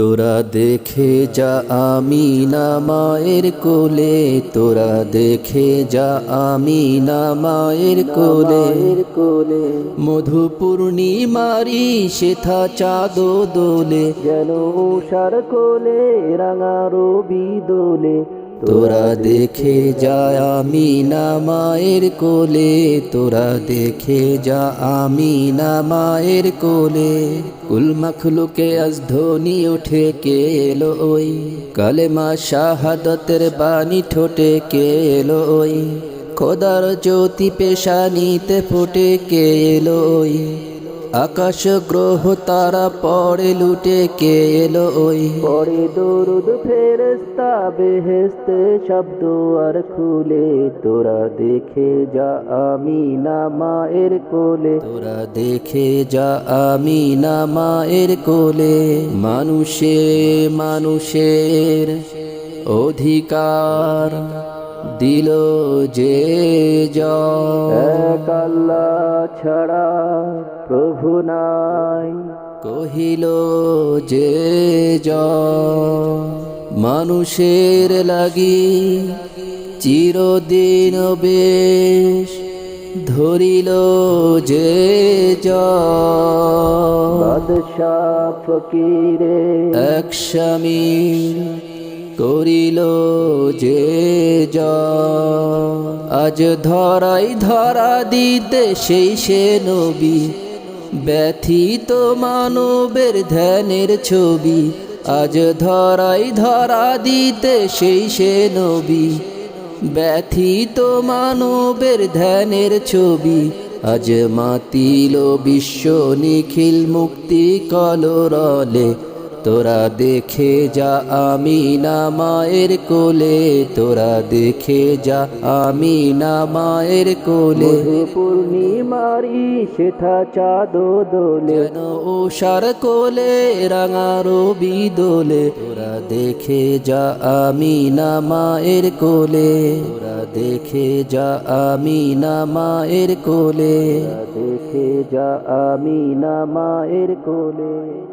তোরা দেখে যা আমি না মায়ের কোলে, তোরা দেখে যা আমি না মায়ের কোলে। কোলে মধু শেথা চাঁদ দোলে, যেন উষার কোলে রাঙা রবি দোলে তোরা দেখে যা আমি না মায়ের কোলে, তোরা দেখে যা আমি না মায়ের কোলে। কুল মখলুকে আজ ধ্বনি উঠে কে এলো ওই? কালেমা শাহাদতের বাণী ঠোঁটে কে এলো ওই? খোদার জ্যোতি পেশানিতে ফুটে কে এলো ওই? আকাশ গ্রহ তারা পড়ে লুটে কে এলো ওই? পরে দরুদ ফেরেস্তা বেহেস্তে শব্দ আর খুলে। তোরা দেখে যা আমি না মায়ের কোলে। তোরা দেখে যা আমি না মায়ের কোলে। মানুষে মানুষের অধিকার দিল যে এক আল্লাহ ছাড়া প্রভু নাই। কহিল যে মানুষের লাগি চিরদিন বেশ ধরিল যে ফকিরে এক স্বামীর করিল যে আজ ধরাই ধরা দিতে সেই সে নবী ব্যথিত মানবের ধ্যানের ছবি, আজ ধরাই ধরা দিতে সেই সে নবী। ব্যথিত মানবের ধ্যানের ছবি, আজ মাতিল বিশ্ব নিখিল মুক্তি কলরলে। তোরা দেখে যা আমি না মায়ের কোলে তোরা দেখে যা আমি না মায়ের কোলে। পূর্ণিমারি সেথা চাঁদ দোলে। ওষার কোলে রাঙা রবি দোলে। তোরা দেখে যা আমি না মায়ের কোলে। তোরা দেখে যা আমি না মায়ের কোলে। দেখে যা আমি না মায়ের কোলে।